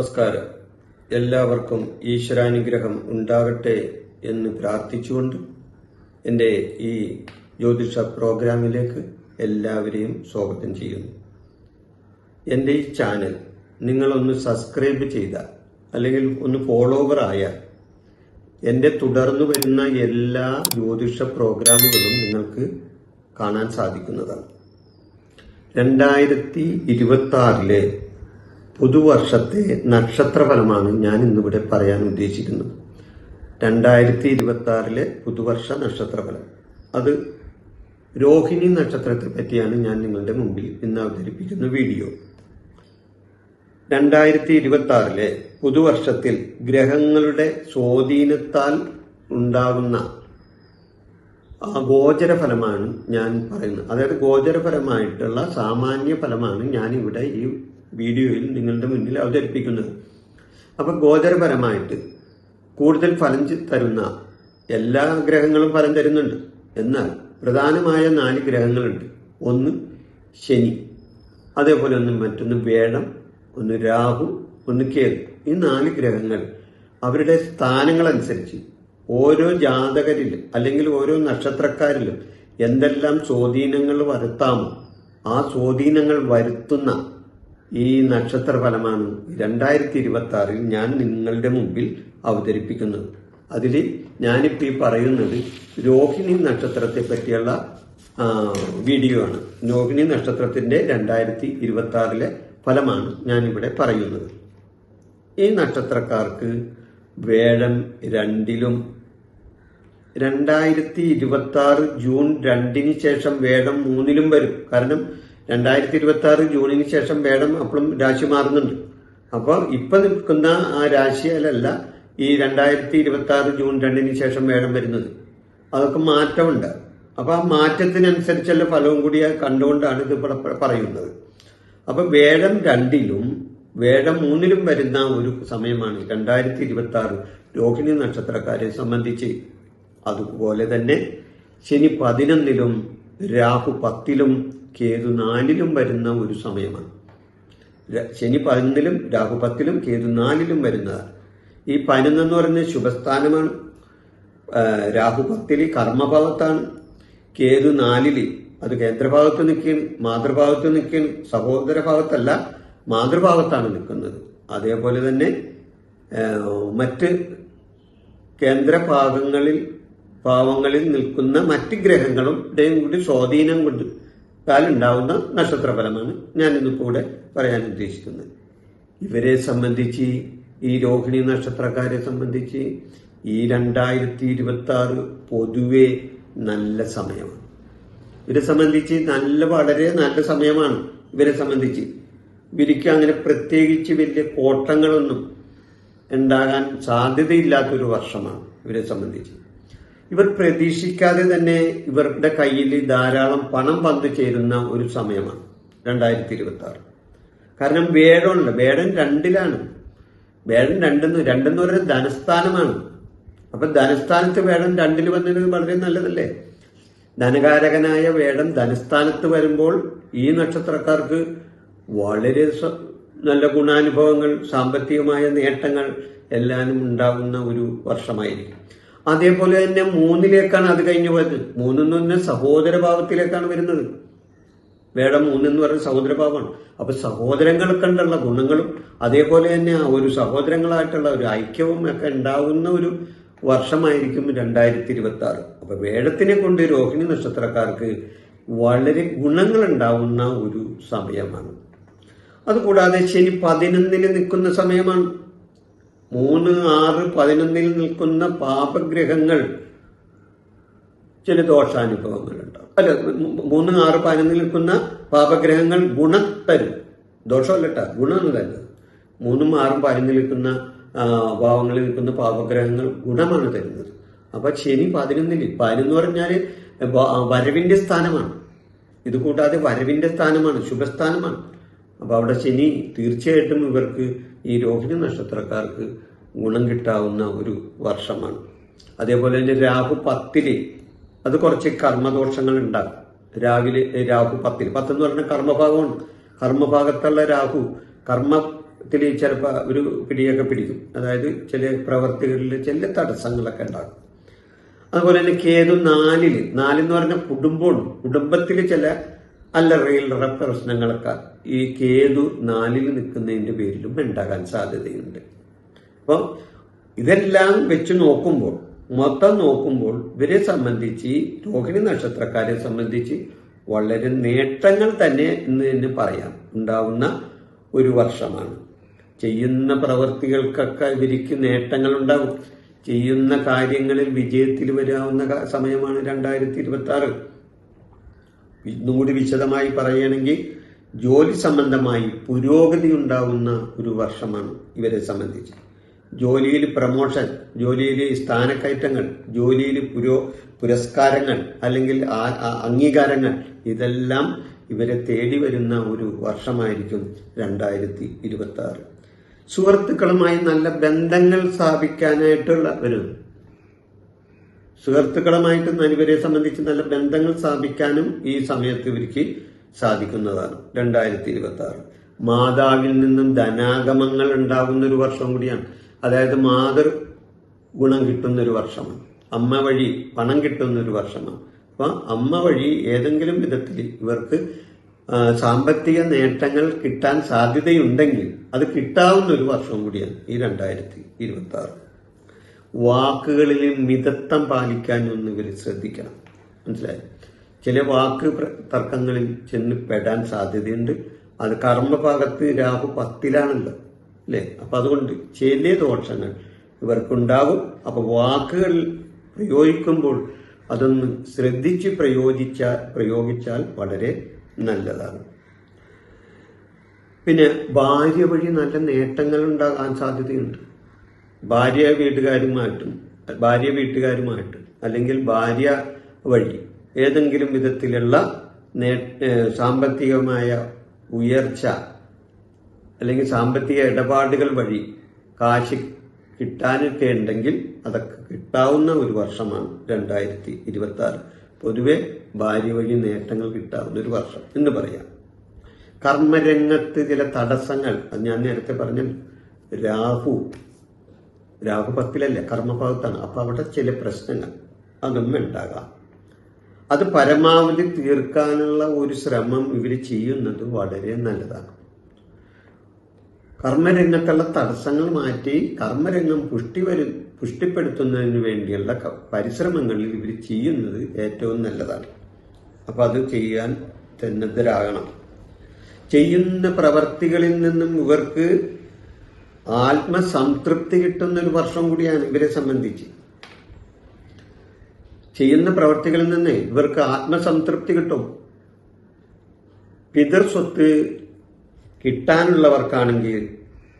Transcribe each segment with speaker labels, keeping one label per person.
Speaker 1: നമസ്കാരം. എല്ലാവർക്കും ഈശ്വരാനുഗ്രഹം ഉണ്ടാകട്ടെ എന്ന് പ്രാർത്ഥിച്ചുകൊണ്ട് എന്റെ ഈ ജ്യോതിഷ പ്രോഗ്രാമിലേക്ക് എല്ലാവരെയും സ്വാഗതം ചെയ്യുന്നു. എന്റെ ഈ ചാനൽ നിങ്ങളൊന്ന് സബ്സ്ക്രൈബ് ചെയ്താൽ അല്ലെങ്കിൽ ഒന്ന് ഫോളോവർ ആയാൽ എന്റെ തുടർന്നു വരുന്ന എല്ലാ ജ്യോതിഷ പ്രോഗ്രാമുകളും നിങ്ങൾക്ക് കാണാൻ സാധിക്കുന്നതാണ്. രണ്ടായിരത്തി ഇരുപത്തി ആറിലെ പുതുവർഷത്തെ നക്ഷത്രഫലമാണ് ഞാൻ ഇന്നിവിടെ പറയാൻ ഉദ്ദേശിക്കുന്നത്. രണ്ടായിരത്തി ഇരുപത്തി ആറിലെ പുതുവർഷ നക്ഷത്രഫലം. അത് രോഹിണി നക്ഷത്രത്തെ പറ്റിയാണ് ഞാൻ നിങ്ങളുടെ മുമ്പിൽ ഇന്ന് അവതരിപ്പിക്കുന്ന വീഡിയോ. രണ്ടായിരത്തി ഇരുപത്തി ആറിലെ പുതുവർഷത്തിൽ ഗ്രഹങ്ങളുടെ സ്വാധീനത്താൽ ഉണ്ടാകുന്ന ആ ഗോചര ഫലമാണ് ഞാൻ പറയുന്നത്. അതായത് ഗോചരഫലമായിട്ടുള്ള സാമാന്യ ഫലമാണ് ഞാൻ ഇവിടെ ഈ വീഡിയോയിൽ നിങ്ങളുടെ മുന്നിൽ അവതരിപ്പിക്കുന്നത്. അപ്പൊ ഗോചരപരമായിട്ട് കൂടുതൽ ഫലം തരുന്ന എല്ലാ ഗ്രഹങ്ങളും ഫലം തരുന്നുണ്ട്. എന്നാൽ പ്രധാനമായ നാല് ഗ്രഹങ്ങളുണ്ട്. ഒന്ന് ശനി അതേപോലെ ഒന്ന് മറ്റൊന്ന് വേടം ഒന്ന് രാഹു ഒന്ന് കേതു. ഈ നാല് ഗ്രഹങ്ങൾ അവരുടെ സ്ഥാനങ്ങളനുസരിച്ച് ഓരോ ജാതകരിലും അല്ലെങ്കിൽ ഓരോ നക്ഷത്രക്കാരിലും എന്തെല്ലാം സ്വാധീനങ്ങൾ വരുത്താമോ ആ സ്വാധീനങ്ങൾ വരുത്തുന്ന ഈ നക്ഷത്ര ഫലമാണ് രണ്ടായിരത്തി ഇരുപത്തി ആറിൽ ഞാൻ നിങ്ങളുടെ മുമ്പിൽ അവതരിപ്പിക്കുന്നത്. അതിൽ ഞാനിപ്പോൾ ഈ പറയുന്നത് രോഹിണി നക്ഷത്രത്തെ പറ്റിയുള്ള വീഡിയോ ആണ്. രോഹിണി നക്ഷത്രത്തിന്റെ രണ്ടായിരത്തി ഇരുപത്തി ആറിലെ ഫലമാണ് ഞാനിവിടെ പറയുന്നത്. ഈ നക്ഷത്രക്കാർക്ക് വേഴം രണ്ടിലും രണ്ടായിരത്തി ഇരുപത്തി ആറ് ജൂൺ രണ്ടിന് ശേഷം വേഴം മൂന്നിലും വരും. കാരണം രണ്ടായിരത്തി ഇരുപത്തി ആറ് ജൂണിന് ശേഷം വേടം അപ്പോഴും രാശി മാറുന്നുണ്ട്. അപ്പോൾ ഇപ്പൊ നിൽക്കുന്ന ആ രാശിയിലല്ല ഈ രണ്ടായിരത്തി ഇരുപത്തി ആറ് ജൂൺ രണ്ടിന് ശേഷം വേടം വരുന്നത്. അതൊക്കെ മാറ്റമുണ്ട്. അപ്പോൾ ആ മാറ്റത്തിനനുസരിച്ചുള്ള ഫലവും കൂടി കണ്ടുകൊണ്ടാണ് ഇത് പറയുന്നത്. അപ്പൊ വേഴം രണ്ടിലും വേഴം മൂന്നിലും വരുന്ന ഒരു സമയമാണ് രണ്ടായിരത്തി ഇരുപത്തി ആറ് രോഹിണി നക്ഷത്രക്കാരെ സംബന്ധിച്ച്. അതുപോലെ തന്നെ ശനി പതിനൊന്നിലും രാഹു പത്തിലും കേതു നാലിലും വരുന്ന ഒരു സമയമാണ്. ശനി പതിനൊന്നിലും രാഹു പത്തിലും കേതു നാലിലും വരുന്നതാണ്. ഈ പതിനൊന്നെന്ന് പറയുന്നത് ശുഭസ്ഥാനമാണ്. രാഹു പത്തിൽ കർമ്മഭാവത്താണ് കേതു നാലിൽ അത് കേന്ദ്രഭാഗത്ത് നിൽക്കുകയാണ് മാതൃഭാഗത്ത് നിൽക്കുകയാണ് സഹോദര ഭാഗത്തല്ല മാതൃഭാഗത്താണ് നിൽക്കുന്നത്. അതേപോലെ തന്നെ മറ്റ് കേന്ദ്രഭാഗങ്ങളിൽ ഭാവങ്ങളിൽ നിൽക്കുന്ന മറ്റ് ഗ്രഹങ്ങളും ഇടയും കൂടി സ്വാധീനം കൊണ്ട് ഉണ്ടാവുന്ന നക്ഷത്രഫലമാണ് ഞാൻ ഇന്നിപ്പോൾ ഇവിടെ പറയാൻ ഉദ്ദേശിക്കുന്നത്. ഇവരെ സംബന്ധിച്ച് ഈ രോഹിണി നക്ഷത്രക്കാരെ സംബന്ധിച്ച് ഈ രണ്ടായിരത്തി ഇരുപത്തി ആറ് പൊതുവെ നല്ല സമയമാണ്. ഇവരെ സംബന്ധിച്ച് നല്ല വളരെ നല്ല സമയമാണ് ഇവരെ സംബന്ധിച്ച്. ഇവർക്ക് അങ്ങനെ പ്രത്യേകിച്ച് വലിയ കോട്ടങ്ങളൊന്നും ഉണ്ടാകാൻ സാധ്യതയില്ലാത്തൊരു വർഷമാണ് ഇവരെ സംബന്ധിച്ച്. ഇവർ പ്രതീക്ഷിക്കാതെ തന്നെ ഇവരുടെ കയ്യിൽ ധാരാളം പണം വന്നു ചേരുന്ന ഒരു സമയമാണ് രണ്ടായിരത്തി ഇരുപത്തി ആറ് കാരണം വേടമുണ്ട് വേടൻ രണ്ടിലാണ്. വേടൻ രണ്ടെന്ന് രണ്ടെന്ന് പറയുന്നത് ധനസ്ഥാനമാണ്. അപ്പൊ ധനസ്ഥാനത്ത് വേടൻ രണ്ടിൽ വന്നത് വളരെ നല്ലതല്ലേ? ധനകാരകനായ വേടൻ ധനസ്ഥാനത്ത് വരുമ്പോൾ ഈ നക്ഷത്രക്കാർക്ക് വളരെ നല്ല ഗുണാനുഭവങ്ങൾ സാമ്പത്തികമായ നേട്ടങ്ങൾ എല്ലാനും ഉണ്ടാകുന്ന ഒരു വർഷമായിരിക്കും. അതേപോലെ തന്നെ മൂന്നിലേക്കാണ് അത് കഴിഞ്ഞു പോയത്. മൂന്നെന്ന് പറഞ്ഞാൽ സഹോദരഭാവത്തിലേക്കാണ് വരുന്നത്. വേടം മൂന്നെന്ന് പറയുന്ന സഹോദരഭാവമാണ് അപ്പൊ സഹോദരങ്ങൾക്കുണ്ടുള്ള ഗുണങ്ങളും അതേപോലെ തന്നെ ഒരു സഹോദരങ്ങളായിട്ടുള്ള ഒരു ഐക്യവും ഒക്കെ ഉണ്ടാകുന്ന ഒരു വർഷമായിരിക്കും രണ്ടായിരത്തി ഇരുപത്തി ആറ് അപ്പൊ വേടത്തിനെ കൊണ്ട് രോഹിണി നക്ഷത്രക്കാർക്ക് വളരെ ഗുണങ്ങൾ ഉണ്ടാവുന്ന ഒരു സമയമാണ്. അതുകൂടാതെ ശനി പതിനൊന്നിന് നിൽക്കുന്ന സമയമാണ്. മൂന്ന് ആറ് പതിനൊന്നിൽ നിൽക്കുന്ന പാപഗ്രഹങ്ങൾ ചില ദോഷാനുഭവങ്ങൾ ഉണ്ടാവും അല്ല മൂന്ന് ആറ് പതിനൊന്നിൽ നിൽക്കുന്ന പാപഗ്രഹങ്ങൾ ഗുണത്തരും. തരും ദോഷമല്ല കേട്ടോ ഗുണമാണ് തരുന്നത് മൂന്നും ആറും പതിനൊന്നിൽ നിൽക്കുന്ന ഭാവങ്ങളിൽ നിൽക്കുന്ന പാപഗ്രഹങ്ങൾ ഗുണമാണ് തരുന്നത്. അപ്പൊ ശനി പതിനൊന്നിൽ പതിനൊന്ന് പറഞ്ഞാൽ വരവിന്റെ സ്ഥാനമാണ്. ഇത് കൂടാതെ വരവിന്റെ സ്ഥാനമാണ് ശുഭസ്ഥാനമാണ്. അപ്പൊ അവിടെ ശനി തീർച്ചയായിട്ടും ഇവർക്ക് ഈ രോഹിണി നക്ഷത്രക്കാർക്ക് ഗുണം കിട്ടാവുന്ന ഒരു വർഷമാണ്. അതേപോലെ തന്നെ രാഹു പത്തിൽ അത് കുറച്ച് കർമ്മദോഷങ്ങൾ ഉണ്ടാകും. രാവിലെ രാഹു പത്തിൽ പത്തെന്ന് പറഞ്ഞ കർമ്മഭാഗമാണ്. കർമ്മഭാഗത്തുള്ള രാഹു കർമ്മത്തിൽ ചിലപ്പോൾ ഒരു പിടിയൊക്കെ പിടിക്കും. അതായത് ചില പ്രവർത്തികളിൽ ചില തടസ്സങ്ങളൊക്കെ ഉണ്ടാകും. അതുപോലെ തന്നെ കേതു നാലിൽ. നാലെന്ന് പറഞ്ഞ കുടുംബമാണ്. കുടുംബത്തിൽ ചില അല്ലറയിലറ പ്രശ്നങ്ങളൊക്കെ ഈ കേതു നാലിൽ നിൽക്കുന്നതിന്റെ പേരിലും ഉണ്ടാകാൻ സാധ്യതയുണ്ട്. അപ്പോൾ ഇതെല്ലാം വെച്ച് നോക്കുമ്പോൾ മൊത്തം നോക്കുമ്പോൾ ഇവരെ സംബന്ധിച്ച് രോഹിണി നക്ഷത്രക്കാരെ സംബന്ധിച്ച് വളരെ നേട്ടങ്ങൾ തന്നെ എന്ന് തന്നെ പറയാം. ഉണ്ടാവുന്ന ഒരു വർഷമാണ്. ചെയ്യുന്ന പ്രവൃത്തികൾക്കൊക്കെ ഇവർക്ക് നേട്ടങ്ങൾ ഉണ്ടാവും. ചെയ്യുന്ന കാര്യങ്ങളിൽ വിജയത്തിൽ വരാവുന്ന സമയമാണ് രണ്ടായിരത്തി ഇരുപത്തി ആറ് ഇന്നുകൂടി വിശദമായി പറയുകയാണെങ്കിൽ ജോലി സംബന്ധമായി പുരോഗതി ഉണ്ടാവുന്ന ഒരു വർഷമാണ് ഇവരെ സംബന്ധിച്ച്. ജോലിയിൽ പ്രമോഷൻ ജോലിയിൽ സ്ഥാനക്കയറ്റങ്ങൾ ജോലിയിൽ പുരോ പുരസ്കാരങ്ങൾ അല്ലെങ്കിൽ അംഗീകാരങ്ങൾ ഇതെല്ലാം ഇവരെ തേടി വരുന്ന ഒരു വർഷമായിരിക്കും രണ്ടായിരത്തി ഇരുപത്തി ആറ് സുഹൃത്തുക്കളുമായി നല്ല ബന്ധങ്ങൾ സ്ഥാപിക്കാനായിട്ടുള്ള ഒരു സുഹൃത്തുക്കളുമായിട്ട് ഇവരെ സംബന്ധിച്ച് നല്ല ബന്ധങ്ങൾ സ്ഥാപിക്കാനും ഈ സമയത്ത് ഇവർക്ക് സാധിക്കുന്നതാണ്. രണ്ടായിരത്തി ഇരുപത്തി ആറ് മാതാവിൽ നിന്നും ധനാഗമങ്ങൾ ഉണ്ടാകുന്ന ഒരു വർഷം കൂടിയാണ്. അതായത് മാതൃ ഗുണം കിട്ടുന്ന ഒരു വർഷമാണ്. അമ്മ വഴി പണം കിട്ടുന്ന ഒരു വർഷമാണ്. അപ്പൊ അമ്മ വഴി ഏതെങ്കിലും വിധത്തിൽ ഇവർക്ക് സാമ്പത്തിക നേട്ടങ്ങൾ കിട്ടാൻ സാധ്യതയുണ്ടെങ്കിൽ അത് കിട്ടാവുന്ന ഒരു വർഷം കൂടിയാണ് ഈ രണ്ടായിരത്തി ഇരുപത്തി ആറ് വാക്കുകളിൽ മിതത്വം പാലിക്കാൻ ഒന്ന് ഇവർ ശ്രദ്ധിക്കണം. മനസ്സിലായി? ചില വാക്ക് തർക്കങ്ങളിൽ ചെന്ന് പെടാൻ സാധ്യതയുണ്ട്. അത് കർമ്മഭാഗത്ത് രാഹു പത്തിലാണല്ലോ അല്ലേ? അപ്പൊ അതുകൊണ്ട് ചില ദോഷങ്ങൾ ഇവർക്കുണ്ടാകും. അപ്പോൾ വാക്കുകൾ പ്രയോഗിക്കുമ്പോൾ അതൊന്ന് ശ്രദ്ധിച്ച് പ്രയോജിച്ചാൽ പ്രയോഗിച്ചാൽ വളരെ നല്ലതാണ്. പിന്നെ ഭാര്യ വഴി നല്ല നേട്ടങ്ങൾ ഉണ്ടാകാൻ സാധ്യതയുണ്ട്. ഭാര്യ വീട്ടുകാരുമായിട്ടും ഭാര്യ വീട്ടുകാരുമായിട്ടും അല്ലെങ്കിൽ ഭാര്യ വഴി ഏതെങ്കിലും വിധത്തിലുള്ള സാമ്പത്തികമായ ഉയർച്ച അല്ലെങ്കിൽ സാമ്പത്തിക ഇടപാടുകൾ വഴി കാശ് കിട്ടാനൊക്കെ ഉണ്ടെങ്കിൽ അതൊക്കെ കിട്ടാവുന്ന ഒരു വർഷമാണ് രണ്ടായിരത്തി ഇരുപത്തി ആറ് പൊതുവെ ഭാര്യ വഴി നേട്ടങ്ങൾ കിട്ടാവുന്ന ഒരു വർഷം എന്ന് പറയാം. കർമ്മരംഗത്ത് ചില തടസ്സങ്ങൾ അത് ഞാൻ നേരത്തെ പറഞ്ഞു രാഹു രാഹു പത്തിലല്ലേ കർമ്മഭാഗത്താണ്. അപ്പോൾ അവിടെ ചില പ്രശ്നങ്ങൾ അതും ഉണ്ടാകാം അത് പരമാവധി തീർക്കാനുള്ള ഒരു ശ്രമം ഇവർ ചെയ്യുന്നത് വളരെ നല്ലതാണ്. കർമ്മരംഗത്തുള്ള തടസ്സങ്ങൾ മാറ്റി കർമ്മരംഗം പുഷ്ടി വരു പുഷ്ടിപ്പെടുത്തുന്നതിന് വേണ്ടിയുള്ള പരിശ്രമങ്ങളിൽ ഇവർ ചെയ്യുന്നത് ഏറ്റവും നല്ലതാണ്. അപ്പോൾ അത് ചെയ്യാൻ തന്നതരാകണം ചെയ്യുന്ന പ്രവർത്തികളിൽ നിന്നും ഇവർക്ക് ആത്മസംതൃപ്തി കിട്ടുന്ന ഒരു വർഷം കൂടിയാണ് ഇവരെ സംബന്ധിച്ച്. ചെയ്യുന്ന പ്രവർത്തികളിൽ നിന്ന് ഇവർക്ക് ആത്മസംതൃപ്തി കിട്ടും. പിതൃ സ്വത്ത് കിട്ടാനുള്ളവർക്കാണെങ്കിൽ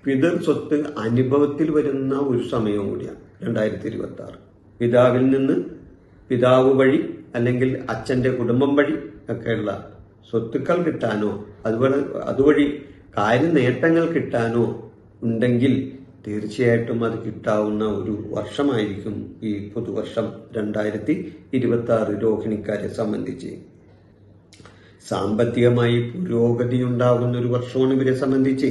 Speaker 1: പിതൃ സ്വത്ത് അനുഭവത്തിൽ വരുന്ന ഒരു സമയവും കൂടിയാണ് രണ്ടായിരത്തി ഇരുപത്തി ആറ് പിതാവിൽ നിന്ന് പിതാവ് വഴി അല്ലെങ്കിൽ അച്ഛന്റെ കുടുംബം വഴി ഒക്കെയുള്ള സ്വത്തുക്കൾ കിട്ടാനോ അതുപോലെ അതുവഴി കാര്യനേട്ടങ്ങൾ കിട്ടാനോ ഉണ്ടെങ്കിൽ തീർച്ചയായിട്ടും അത് കിട്ടാവുന്ന ഒരു വർഷമായിരിക്കും ഈ പുതുവർഷം രണ്ടായിരത്തി ഇരുപത്തി ആറ് രോഹിണിക്കാരെ സംബന്ധിച്ച്. സാമ്പത്തികമായി പുരോഗതി ഉണ്ടാകുന്ന ഒരു വർഷമാണ് ഇവരെ സംബന്ധിച്ച്.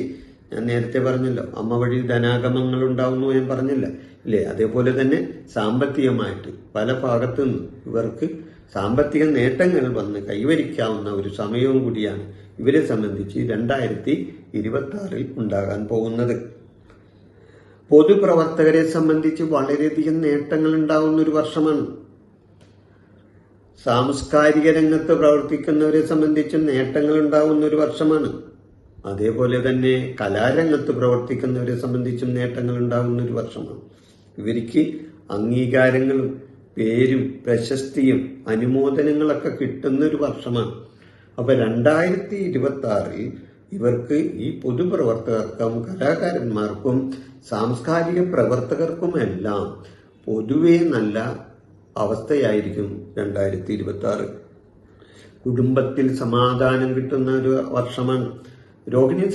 Speaker 1: ഞാൻ നേരത്തെ പറഞ്ഞല്ലോ അമ്മ വഴി ധനാഗമങ്ങൾ ഉണ്ടാകുന്നു ഞാൻ പറഞ്ഞില്ല. ഇല്ലേ? അതേപോലെ തന്നെ സാമ്പത്തികമായിട്ട് പല ഭാഗത്തു നിന്നും ഇവർക്ക് സാമ്പത്തിക നേട്ടങ്ങൾ വന്ന് കൈവരിക്കാവുന്ന ഒരു സമയവും കൂടിയാണ് ഇവരെ സംബന്ധിച്ച് രണ്ടായിരത്തി ഇരുപത്തി ആറിൽ ഉണ്ടാകാൻ പോകുന്നത്. പൊതുപ്രവർത്തകരെ സംബന്ധിച്ച് വളരെയധികം നേട്ടങ്ങൾ ഉണ്ടാകുന്ന ഒരു വർഷമാണ്. സാംസ്കാരിക രംഗത്ത് പ്രവർത്തിക്കുന്നവരെ സംബന്ധിച്ച് നേട്ടങ്ങൾ ഉണ്ടാകുന്ന ഒരു വർഷമാണ്. അതേപോലെ തന്നെ കലാരംഗത്ത് പ്രവർത്തിക്കുന്നവരെ സംബന്ധിച്ചും നേട്ടങ്ങൾ ഉണ്ടാകുന്ന ഒരു വർഷമാണ്. ഇവർക്ക് അംഗീകാരങ്ങളും പേരും പ്രശസ്തിയും അനുമോദനങ്ങളൊക്കെ കിട്ടുന്ന ഒരു വർഷമാണ്. അപ്പൊ രണ്ടായിരത്തി ഇരുപത്തി ആറിൽ ഇവർക്ക് ഈ പൊതുപ്രവർത്തകർക്കും കലാകാരന്മാർക്കും സാംസ്കാരിക പ്രവർത്തകർക്കും എല്ലാം പൊതുവെ നല്ല അവസ്ഥയായിരിക്കും രണ്ടായിരത്തി ഇരുപത്തി ആറ് കുടുംബത്തിൽ സമാധാനം കിട്ടുന്ന ഒരു വർഷമാണ്. രോഹിണി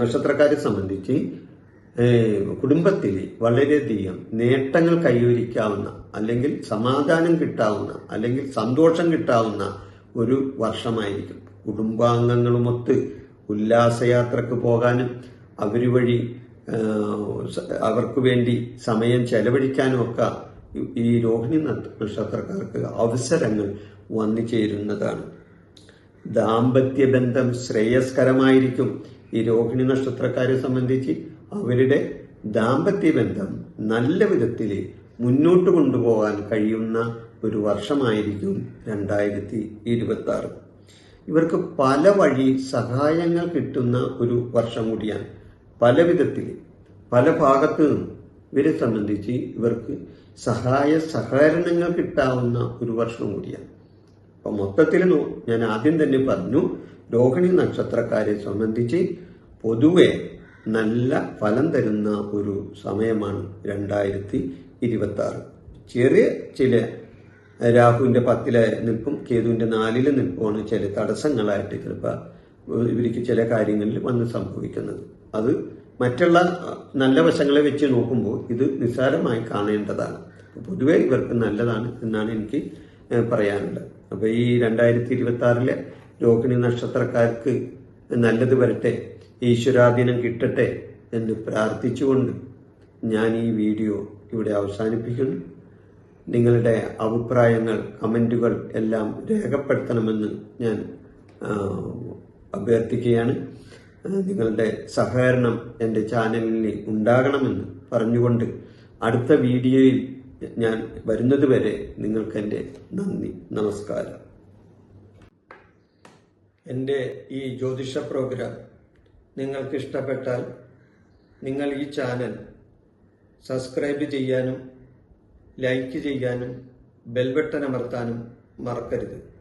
Speaker 1: നക്ഷത്രക്കാരെ സംബന്ധിച്ച് കുടുംബത്തിൽ വളരെയധികം നേട്ടങ്ങൾ കൈവരിക്കാവുന്ന അല്ലെങ്കിൽ സമാധാനം കിട്ടാവുന്ന അല്ലെങ്കിൽ സന്തോഷം കിട്ടാവുന്ന ഒരു വർഷമായിരിക്കും. കുടുംബാംഗങ്ങളുമൊത്ത് ഉല്ലാസയാത്രക്ക് പോകാനും അവർ വഴി അവർക്ക് വേണ്ടി സമയം ചെലവഴിക്കാനും ഒക്കെ ഈ- രോഹിണി നക്ഷ- നക്ഷത്രക്കാർക്ക് അവസരങ്ങൾ വന്നു ചേരുന്നതാണ്. ദാമ്പത്യ ബന്ധം ശ്രേയസ്കരമായിരിക്കും ഈ രോഹിണി നക്ഷത്രക്കാരെ സംബന്ധിച്ച്. അവരുടെ ദാമ്പത്യ ബന്ധം നല്ല വിധത്തിൽ മുന്നോട്ട് കൊണ്ടുപോകാൻ കഴിയുന്ന ഒരു വർഷമായിരിക്കും രണ്ടായിരത്തി ഇരുപത്തി ആറ് ഇവർക്ക് പല വഴി സഹായങ്ങൾ കിട്ടുന്ന ഒരു വർഷം കൂടിയാണ്. പല വിധത്തിൽ പല ഭാഗത്തു നിന്നും ഇവരെ സംബന്ധിച്ച് ഇവർക്ക് സഹായ സഹകരണങ്ങൾ കിട്ടാവുന്ന ഒരു വർഷം കൂടിയാണ്. അപ്പൊ മൊത്തത്തിൽ ഞാൻ ആദ്യം തന്നെ പറഞ്ഞു രോഹിണി നക്ഷത്രക്കാരെ സംബന്ധിച്ച് പൊതുവെ നല്ല ഫലം തരുന്ന ഒരു സമയമാണ് രണ്ടായിരത്തി ഇരുപത്തി ആറ് ചെറിയ ചില രാഹുവിന്റെ പത്തിലെ നിൽപ്പും കേതുവിന്റെ നാലിൽ നിൽപ്പുമാണ് ചില തടസ്സങ്ങളായിട്ട് ചിലപ്പോൾ ഇവർക്ക് ചില കാര്യങ്ങളിൽ വന്ന് സംഭവിക്കുന്നത്. അത് മറ്റുള്ള നല്ല വശങ്ങളെ വെച്ച് നോക്കുമ്പോൾ ഇത് നിസ്സാരമായി കാണേണ്ടതാണ്. പൊതുവേ ഇവർക്ക് നല്ലതാണ് എന്നാണ് എനിക്ക് പറയാനുള്ളത്. അപ്പോൾ ഈ രണ്ടായിരത്തി ഇരുപത്തി ആറിലെ രോഹിണി നക്ഷത്രക്കാർക്ക് നല്ലത് വരട്ടെ ഈശ്വരാധീനം കിട്ടട്ടെ എന്ന് പ്രാർത്ഥിച്ചുകൊണ്ട് ഞാൻ ഈ വീഡിയോ ഇവിടെ അവസാനിപ്പിക്കുന്നു. നിങ്ങളുടെ അഭിപ്രായങ്ങൾ കമന്റുകൾ എല്ലാം രേഖപ്പെടുത്തണമെന്ന് ഞാൻ അഭ്യർത്ഥിക്കുകയാണ്. നിങ്ങളുടെ സഹകരണം എന്റെ ചാനലിൽ ഉണ്ടാകണമെന്ന് പറഞ്ഞുകൊണ്ട് അടുത്ത വീഡിയോയിൽ ഞാൻ വരുന്നതുവരെ നിങ്ങൾക്ക് എന്റെ നന്ദി നമസ്കാരം. എന്റെ ഈ ജ്യോതിഷ പ്രോഗ്രാം നിങ്ങൾക്ക് ഇഷ്ടപ്പെട്ടാൽ നിങ്ങൾ ഈ ചാനൽ സബ്സ്ക്രൈബ് ചെയ്യാനും ലൈക്ക് ചെയ്യാനും ബെൽബട്ടൺ അമർത്താനും മറക്കരുത്.